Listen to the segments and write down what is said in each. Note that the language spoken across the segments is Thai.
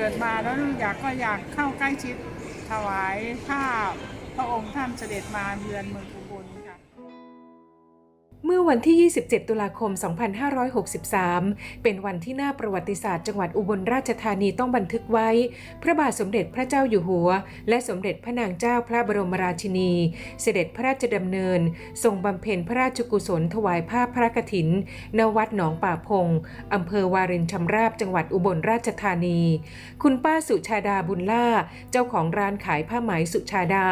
เกิดมาแล้วอยากก็อยากเข้าใกล้ชิดถวายถ้าพระองค์ท่านเสด็จมาเยือนเมืองอุบล เมื่อวันที่ 27 ตุลาคม 2563 เป็นวันที่น่าประวัติศาสตร์จังหวัดอุบลราชธานีต้องบันทึกไว้ พระบาทสมเด็จพระเจ้าอยู่หัว และสมเด็จพระนางเจ้าพระบรมราชินี เสด็จพระราชดำเนิน ทรงบำเพ็ญพระราชกุศลถวายผ้าพระกฐิน ณ วัดหนองป่าพง อำเภอวารินชำราบจังหวัดอุบลราชธานี คุณป้าสุชาดาบุญล่า เจ้าของร้านขายผ้าไหมสุชาดา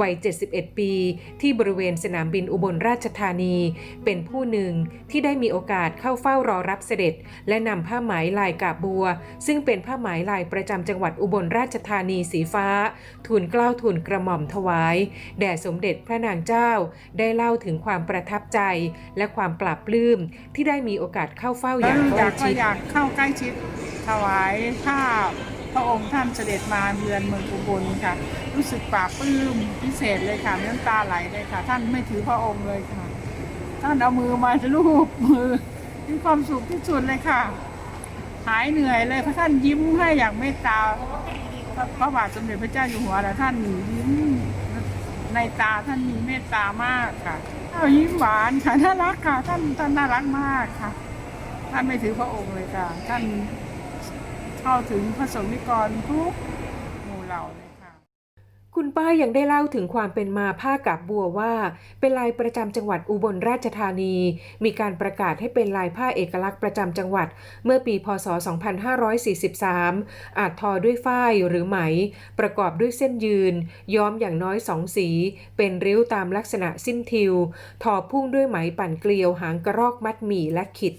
วัย 71 ปี ที่บริเวณสนามบินอุบลราชธานีเป็นผู้หนึ่งที่ได้มีโอกาสเข้าเฝ้ารอรับเสด็จ และนำผ้าไหมลายกาบบัว ซึ่งเป็นผ้าไหมลายประจำจังหวัดอุบลราชธานีสีฟ้า ทูลเกล้าทูลกระหม่อมถวาย แด่สมเด็จพระนางเจ้า ได้เล่าถึงความประทับใจ และความปราบปลื้มที่ได้มีโอกาสเข้าเฝ้าอย่างใกล้ชิดอยากเข้าใกล้ชิดถวายถ้าพพระองค์ท่านเสด็จมาเยือนเมืองอุบลค่ะ รู้สึกปลาบปลื้มพิเศษเลยค่ะน้ำตาไหลเลยค่ะ ท่านไม่ถือพระองค์เลยค่ะ ท่านเอามือมาลูบมือมีความสุขที่สุดเลยค่ะ หายเหนื่อยเลยเพราะท่านยิ้มให้อย่างเมตตาพระพระบาทสมเด็จพระเจ้าอยู่หัวแล้วท่านยิ้มในตาท่านมีเมตตามากค่ะเอายิ้มหวานค่ะน่ารักค่ะ ท่านท่านน่ารักมากค่ะ ท่านไม่ถือพระองค์เลยค่ะ ท่านเข้าถึงพระสงฆ์นิกรทุกหมู่เหล่าเลย คุณป้ายังได้เล่าถึงความเป็นมาผ้ากาบบัวว่า เป็นลายประจำจังหวัดอุบลราชธานี มีการประกาศให้เป็นลายผ้าเอกลักษณ์ประจำจังหวัด เมื่อปีพศ 2543 อาจทอด้วยฝ้ายหรือไหม ประกอบด้วยเส้นยืน ย้อมอย่างน้อยสองสี เป็นริ้วตามลักษณะสิ้นทิว ทอพุ่งด้วยไหมปั่นเกลียวหางกระรอกมัดหมี่และขิด